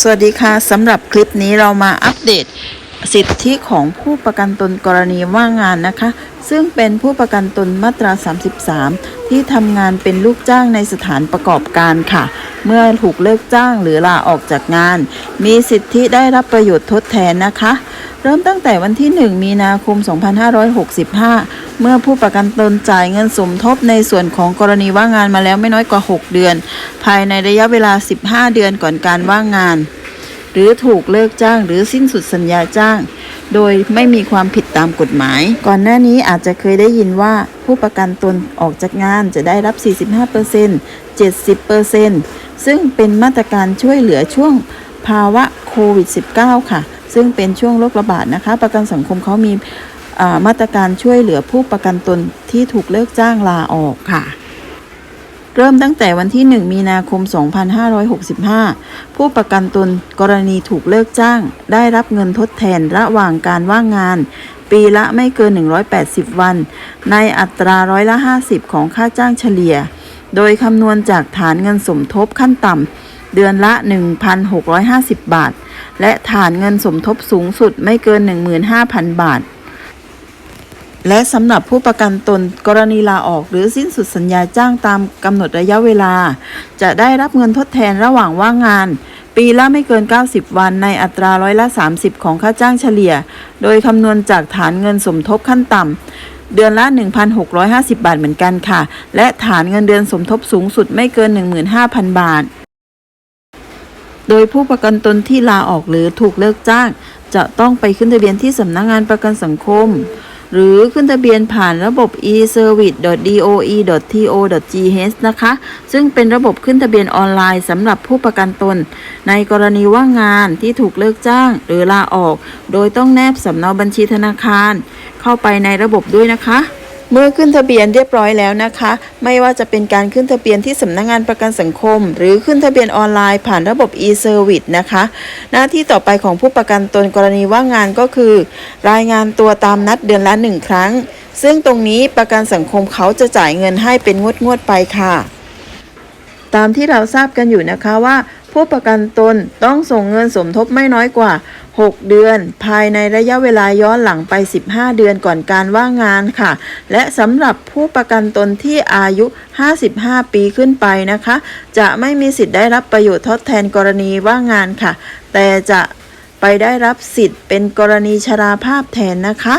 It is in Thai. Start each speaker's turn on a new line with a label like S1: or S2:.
S1: สวัสดีค่ะสำหรับคลิปนี้เรามาอัปเดต สิทธิของผู้ประกันตนกรณีว่างงานนะคะ ซึ่งเป็นผู้ประกันตนมาตรา 33 ที่ทำงานเป็นลูกจ้างในสถานประกอบการค่ะ เมื่อถูกเลิกจ้างหรือลาออกจากงาน มีสิทธิได้รับประโยชน์ทดแทนนะคะ เริ่มตั้งแต่วันที่ 1 มีนาคม 2565 เมื่อผู้ประกันตนจ่ายเงินสมทบในส่วนของกรณีว่างงานมาแล้วไม่น้อยกว่า 6 เดือน ภายในระยะเวลา 15 เดือนก่อนการว่างงาน หรือถูกเลิกจ้าง หรือสิ้นสุดสัญญาจ้าง โดยไม่มีความผิดตามกฎหมาย ก่อนหน้านี้อาจจะเคยได้ยินว่าผู้ประกันตนออกจากงานจะได้รับ 45% 70%ซึ่งเป็นมาตรการช่วยเหลือช่วงภาวะโควิด -19 ค่ะ ซึ่งเป็นช่วงโรคระบาดนะคะ ประกันสังคมเขามีมาตรการช่วยเหลือผู้ประกันตนที่ถูกเลิกจ้างลาออกค่ะ เริ่มตั้งแต่วันที่ 1 มีนาคม 2565 ผู้ประกันตนกรณีถูกเลิกจ้าง ได้รับเงินทดแทนระหว่างการว่างงาน ปีละไม่เกิน 180 วัน ในอัตราร้อยละ 50 ของค่าจ้างเฉลี่ย โดยคำนวณจากฐานเงินสมทบขั้นต่ำเดือนละ 1,650 บาท และฐานเงินสมทบสูงสุดไม่เกิน 15,000 บาท และสำหรับผู้ประกันตนกรณีลาออกหรือสิ้นสุดสัญญาจ้างตามกำหนดระยะเวลา จะได้รับเงินทดแทนระหว่างว่างงาน ปีละไม่เกิน 90 วันในอัตราร้อยละ 30 ของค่าจ้างเฉลี่ย โดยคำนวณจากฐานเงินสมทบขั้นต่ำเดือนละ 1,650 บาทเหมือนกันค่ะ และฐานเงินเดือนสมทบสูงสุดไม่เกิน 15,000 บาท โดยผู้ประกันตนที่ลาออกหรือถูกเลิกจ้าง จะต้องไปขึ้นทะเบียนที่สำนักงานประกันสังคม หรือขึ้นทะเบียนผ่านระบบ e-service.doe.to.th นะคะ ซึ่งเป็นระบบขึ้นทะเบียนออนไลน์สำหรับผู้ประกันตน ในกรณีว่างงานที่ถูกเลิกจ้างหรือลาออก โดยต้องแนบสำเนาบัญชีธนาคาร เข้าไปในระบบด้วยนะคะ เมื่อขึ้นทะเบียนเรียบร้อยแล้วนะคะ ไม่ว่าจะเป็นการขึ้นทะเบียนที่สำนักงานประกันสังคม หรือขึ้นทะเบียนออนไลน์ผ่านระบบ e-service นะคะ หน้าที่ต่อไปของผู้ประกันตนกรณีว่างงานก็คือ รายงานตัวตามนัดเดือนละหนึ่งครั้ง ซึ่งตรงนี้ประกันสังคมเขาจะจ่ายเงินให้เป็นงวดๆไปค่ะ ตามที่เราทราบกันอยู่นะคะว่า ผู้ประกันตนต้องส่งเงินสมทบไม่น้อยกว่า 6 เดือน ภายในระยะเวลาย้อนหลังไป 15 เดือนก่อนการว่างงานค่ะ และสำหรับผู้ประกันตนที่อายุ 55 ปีขึ้นไปนะคะ จะไม่มีสิทธิ์ได้รับประโยชน์ทดแทนกรณีว่างงานค่ะ แต่จะไปได้รับสิทธิ์เป็นกรณีชราภาพแทนนะคะ